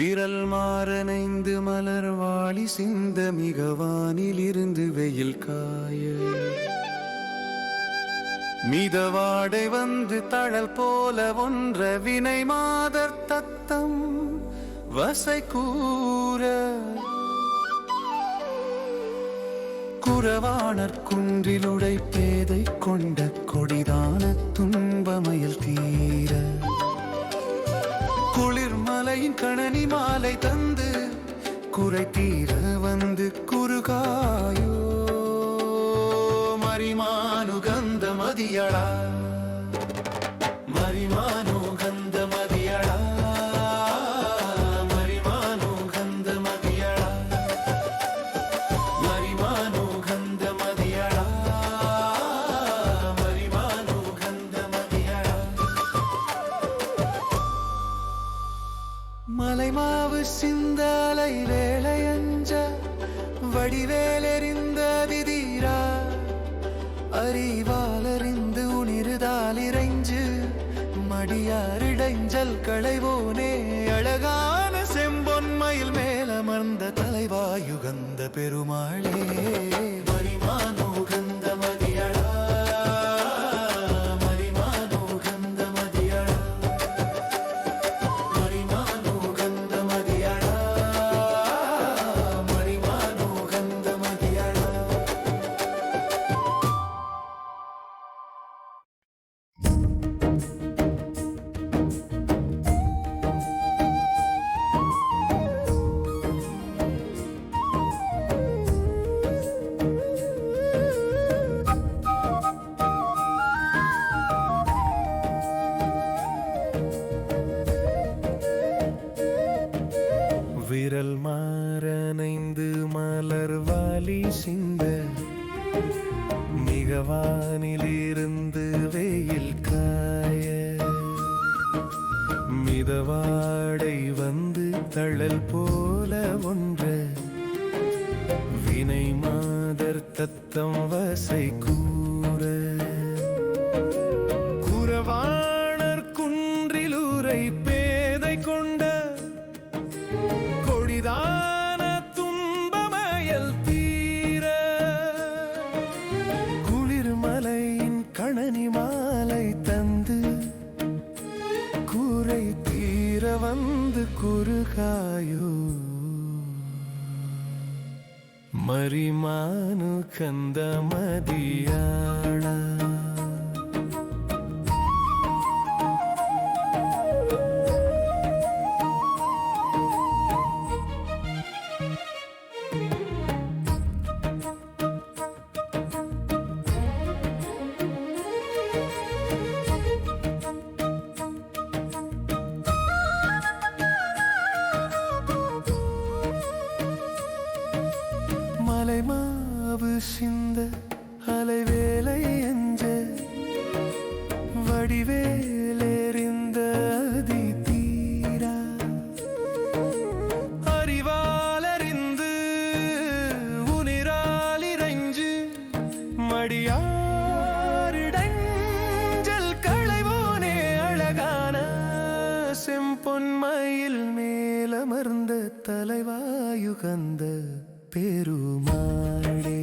விரல் மாறனைந்து மலர் வாழி சிந்த மிகவானில் இருந்து வெயில் காய. மிதவாடை வந்து தழல் போல ஒன்ற வினை மாதர் தத்தம் வசை கூற. குறவாணர் குன்றிலுடை பேதை கொண்ட குளிர்மலையின் மாலை தந்து குறை தீர வந்து குறுகாயோ. மரிமானு கந்த மாவு சிந்தாலை வேளையஞ்ச வடிவேலெறிந்த விதிரா. அறிவாலறிந்து உணிருதால் இறைஞ்சு மடியாரிடைஞ்சல் களைவோனே. அழகான செம்பொன்மையில் மேலமர்ந்த தலைவாயுகந்த பெருமாளே. விரல் மாறனைந்து மலர் வாலி சிந்த மிகவானிலிருந்து வெயில் காய மிதவாடை வந்து தழல் போல ஒன்ற வினை மாதர் தத்தம் வசை கூ मरिमानु कन्द मद्या தலைவாயுகந்த பெருமாளே.